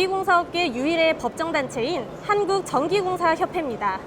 전기공사업계 유일의 법정단체인 한국전기공사협회입니다.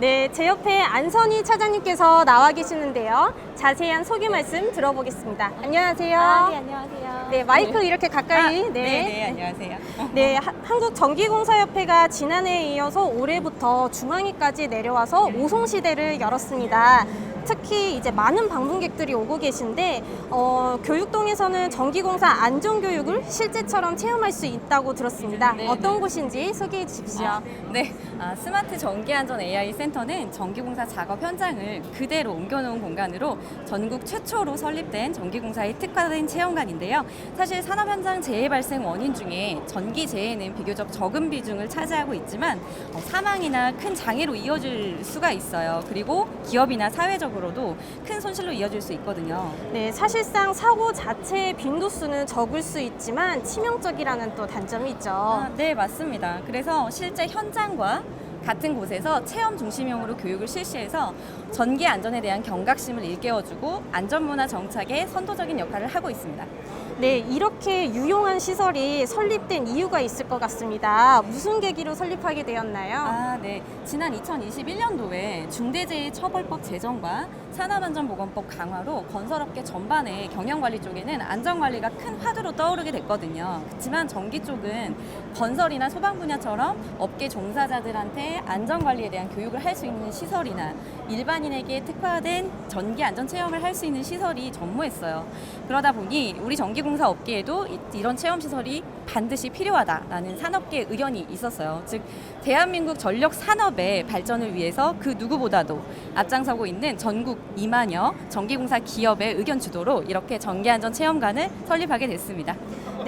네, 제 옆에 안선희 차장님께서 나와 계시는데요. 자세한 소개 말씀 들어보겠습니다. 안녕하세요. 아, 네, 안녕하세요. 네, 마이크 이렇게 가까이. 아, 네, 네, 안녕하세요. 네, 하- 한국전기공사협회가 지난해에 이어서 올해부터 중앙위까지 내려와서 오송시대를 열었습니다. 특히 이제 많은 방문객들이 오고 계신데 어, 교육동에서는 전기공사 안전교육을 실제처럼 체험할 수 있다고 들었습니다. 네, 어떤 네. 곳인지 소개해 주십시오. 아, 네, 아, 스마트 전기안전 AI 센터는 전기공사 작업 현장을 그대로 옮겨놓은 공간으로 전국 최초로 설립된 전기공사에 특화된 체험관인데요. 사실 산업 현장 재해 발생 원인 중에 전기 재해는 비교적 적은 비중을 차지하고 있지만 어, 사망이나 큰 장애로 이어질 수가 있어요. 그리고 기업이나 사회적 으로도 큰 손실로 이어질 수 있거든요. 네, 사실상 사고 자체의 빈도수는 적을 수 있지만 치명적이라는 또 단점이 있죠. 아, 네, 맞습니다. 그래서 실제 현장과 같은 곳에서 체험 중심형으로 교육을 실시해서 전기 안전에 대한 경각심을 일깨워주고 안전문화 정착에 선도적인 역할을 하고 있습니다. 네, 이렇게 유용한 시설이 설립된 이유가 있을 것 같습니다. 무슨 계기로 설립하게 되었나요? 아, 네. 지난 2021년도에 중대재해처벌법 제정과 산업안전보건법 강화로 건설업계 전반의 경영관리 쪽에는 안전관리가 큰 화두로 떠오르게 됐거든요. 그렇지만 전기 쪽은 건설이나 소방 분야처럼 업계 종사자들한테 안전관리에 대한 교육을 할 수 있는 시설이나 일반인에게 특화된 전기 안전 체험을 할 수 있는 시설이 전무했어요. 그러다 보니 우리 전기공 사 업계에도 이- 이런 체험 시설이 반드시 필요하다라는 산업계 의견이 있었어요. 즉 대한민국 전력 산업의 발전을 위해서 그 누구보다도 앞장서고 있는 전국 2만여 전기공사 기업의 의견 주도로 이렇게 전기안전 체험관을 설립하게 됐습니다.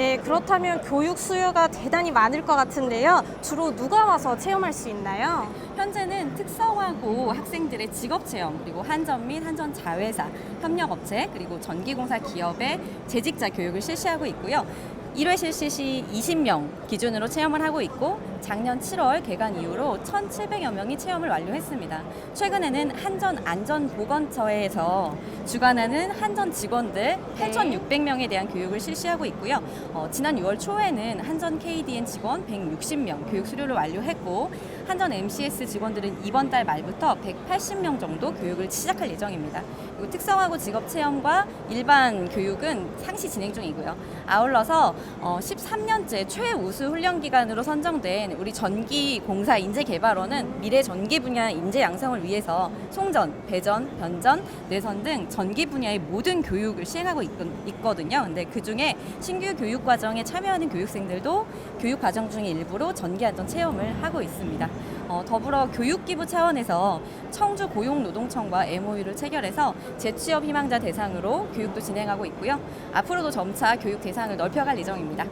네, 그렇다면 교육 수요가 대단히 많을 것 같은데요. 주로 누가 와서 체험할 수 있나요? 현재는 특성화고 학생들의 직업 체험 그리고 한전 및 한전 자회사 협력업체 그리고 전기공사 기업의 재직자 교육을 실시하고 있고요. 1회 실시 시 20명 기준으로 체험을 하고 있고 작년 7월 개관 이후로 1,700여 명이 체험을 완료했습니다. 최근에는 한전 안전보건처에서 주관하는 한전 직원들 8,600명에 대한 교육을 실시하고 있고요. 어, 지난 6월 초에는 한전 KDN 직원 160명 교육 수료를 완료했고 한전 MCS 직원들은 이번 달 말부터 180명 정도 교육을 시작할 예정입니다. 그리고 특성화고 직업 체험과 일반 교육은 상시 진행 중이고요. 아울러서 어, 13년째 최우수 훈련 기관으로 선정된 우리 전기공사 인재개발원은 미래 전기 분야 인재 양성을 위해서 송전, 배전, 변전, 뇌선 등 전기 분야의 모든 교육을 시행하고 있, 있거든요. 근데 그 중에 신규 교육 과정에 참여하는 교육생들도 교육 과정 중의 일부로 전기 안전 체험을 하고 있습니다. 어, 더불어 교육기부 차원에서 청주 고용노동청과 MOU를 체결해서 재취업 희망자 대상으로 교육도 진행하고 있고요. 앞으로도 점차 교육 대상을 넓혀갈 예정입니다.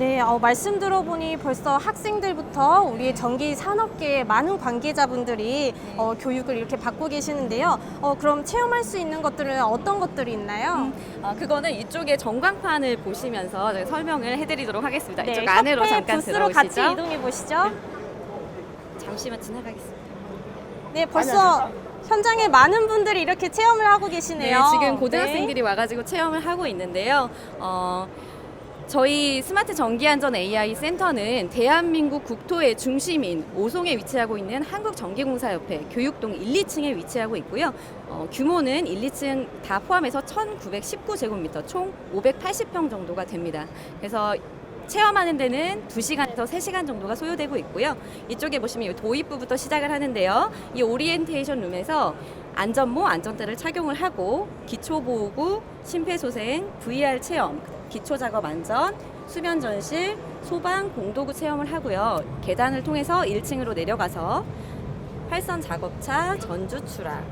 네, 어, 말씀 들어보니 벌써 학생들부터 우리 전기 산업계의 많은 관계자분들이 어, 교육을 이렇게 받고 계시는데요. 어, 그럼 체험할 수 있는 것들은 어떤 것들이 있나요? 어, 그거는 이쪽에 전광판을 보시면서 저희 설명을 해드리도록 하겠습니다. 네, 이쪽 안으로 협회 잠깐 부스로 같이 들어오시죠. 이동해 보시죠. 잠시만 지나가겠습니다. 네, 벌써 현장에 많은 분들이 이렇게 체험을 하고 네, 계시네요. 지금 고등학생들이 와가지고 체험을 하고 있는데요. 어, 저희 스마트 전기안전 AI 센터는 대한민국 국토의 중심인 오송에 위치하고 있는 한국전기공사협회 교육동 1, 2층에 위치하고 있고요. 어, 규모는 1, 2층 다 포함해서 1919제곱미터 총 580평 정도가 됩니다. 그래서 체험하는 데는 2시간에서 3시간 정도가 소요되고 있고요. 이쪽에 보시면 이 도입부부터 시작을 하는데요. 이 오리엔테이션 룸에서 안전모, 안전대를 착용을 하고 기초보호구, 심폐소생, VR 체험, 기초 작업 안전, 수면 전실, 소방, 공도구 체험을 하고요. 계단을 통해서 1층으로 내려가서 활선 작업차, 전주 추락,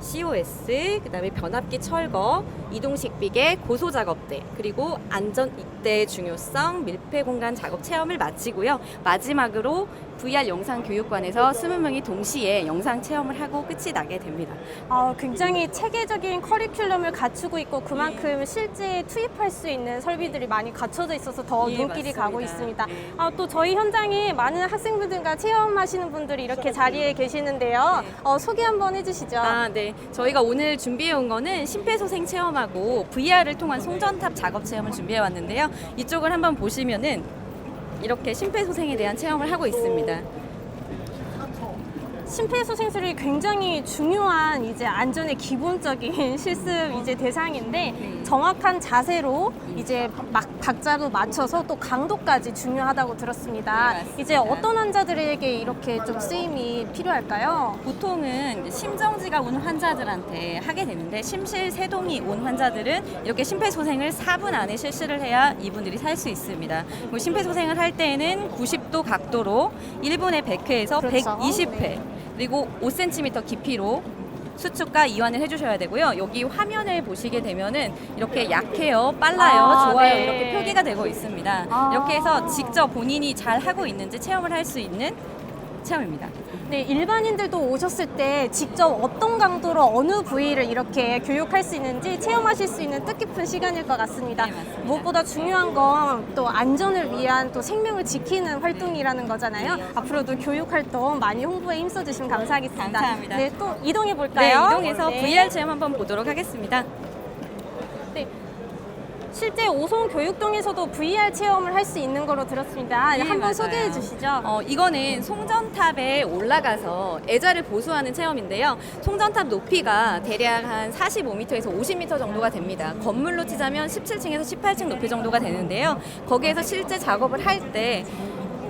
COS, 그다음에 변압기 철거, 이동식 비계, 고소 작업대, 그리고 안전 입대의 중요성, 밀폐 공간 작업 체험을 마치고요. 마지막으로 VR 영상 교육관에서 20명이 동시에 영상 체험을 하고 끝이 나게 됩니다. 어, 굉장히 체계적인 커리큘럼을 갖추고 있고 그만큼 실제 투입할 수 있는 설비들이 많이 갖춰져 있어서 더 예, 눈길이 맞습니다. 가고 있습니다. 네. 아, 또 저희 현장에 많은 학생분들과 체험하시는 분들이 이렇게 자리에 계시는데요. 네. 어, 소개 한번 해주시죠. 아, 네. 저희가 오늘 준비해 온 거는 심폐소생 체험하고 VR을 통한 송전탑 작업 체험을 준비해 왔는데요. 이쪽을 한번 보시면은 이렇게 심폐소생에 대한 체험을 하고 있습니다. 심폐소생술이 굉장히 중요한 이제 안전의 기본적인 실습 이제 대상인데 정확한 자세로 이제 막 박자도 맞춰서 또 강도까지 중요하다고 들었습니다. 네. 이제 어떤 환자들에게 이렇게 좀 쓰임이 필요할까요? 보통은 심정지가 온 환자들한테 하게 되는데 심실 세동이 온 환자들은 이렇게 심폐소생을 4분 안에 실시를 해야 이분들이 살 수 있습니다. 그리고 심폐소생을 할 때는 90도 각도로 1분에 100회에서 그렇죠. 120회 그리고 5cm 깊이로 수축과 이완을 해주셔야 되고요. 여기 화면을 보시게 되면은 이렇게 약해요, 빨라요, 아, 좋아요 네. 이렇게 표기가 되고 있습니다. 아. 이렇게 해서 직접 본인이 잘 하고 있는지 체험을 할 수 있는 체험입니다. 네, 일반인들도 오셨을 때 직접 어떤 강도로 어느 부위를 이렇게 교육할 수 있는지 체험하실 수 있는 뜻깊은 시간일 것 같습니다. 네, 맞습니다. 무엇보다 중요한 건 또 안전을 위한 또 생명을 지키는 활동이라는 거잖아요. 앞으로도 교육 활동 많이 홍보에 힘써 주시면 감사하겠습니다. 감사합니다. 네, 또 이동해 네, 볼까요? 이동해서 네. VR 체험 한번 보도록 하겠습니다. 네. 실제 오송 교육동에서도 VR 체험을 할 수 있는 거로 들었습니다. 네, 한번 맞아요. 소개해 주시죠. 어, 이거는 송전탑에 올라가서 애자를 보수하는 체험인데요. 송전탑 높이가 대략 한 45m에서 50m 정도가 됩니다. 건물로 치자면 17층에서 18층 높이 정도가 되는데요. 거기에서 실제 작업을 할 때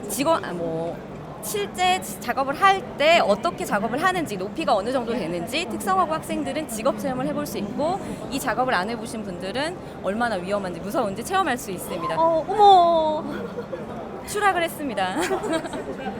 직원, 아, 뭐, 실제 작업을 할 때 어떻게 작업을 하는지 높이가 어느 정도 되는지 특성화고 학생들은 직업 체험을 해볼 수 있고 이 작업을 안 해보신 분들은 얼마나 위험한지 무서운지 체험할 수 있습니다. 어, 어머. 추락을 했습니다.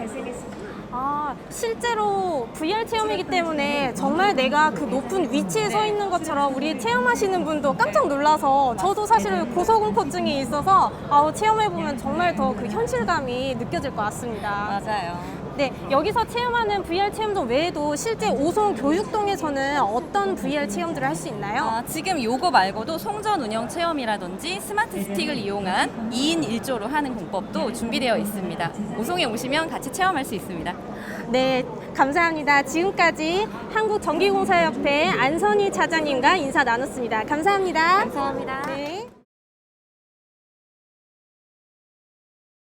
아, 실제로 VR 체험이기 때문에 정말 내가 그 높은 위치에 서 있는 것처럼 우리 체험하시는 분도 깜짝 놀라서 저도 사실은 고소공포증이 있어서 아우 체험해보면 정말 더 그 현실감이 느껴질 것 같습니다. 맞아요. 네, 여기서 체험하는 VR 체험동 외에도 실제 오송 교육동에서는 어떤 VR 체험들을 할 수 있나요? 아, 지금 요거 말고도 송전 운영 체험이라든지 스마트 스틱을 이용한 2인 1조로 하는 공법도 준비되어 있습니다. 오송에 오시면 같이 체험할 수 있습니다. 네, 감사합니다. 지금까지 한국전기공사협회 안선희 차장님과 인사 나눴습니다. 감사합니다. 감사합니다. 네.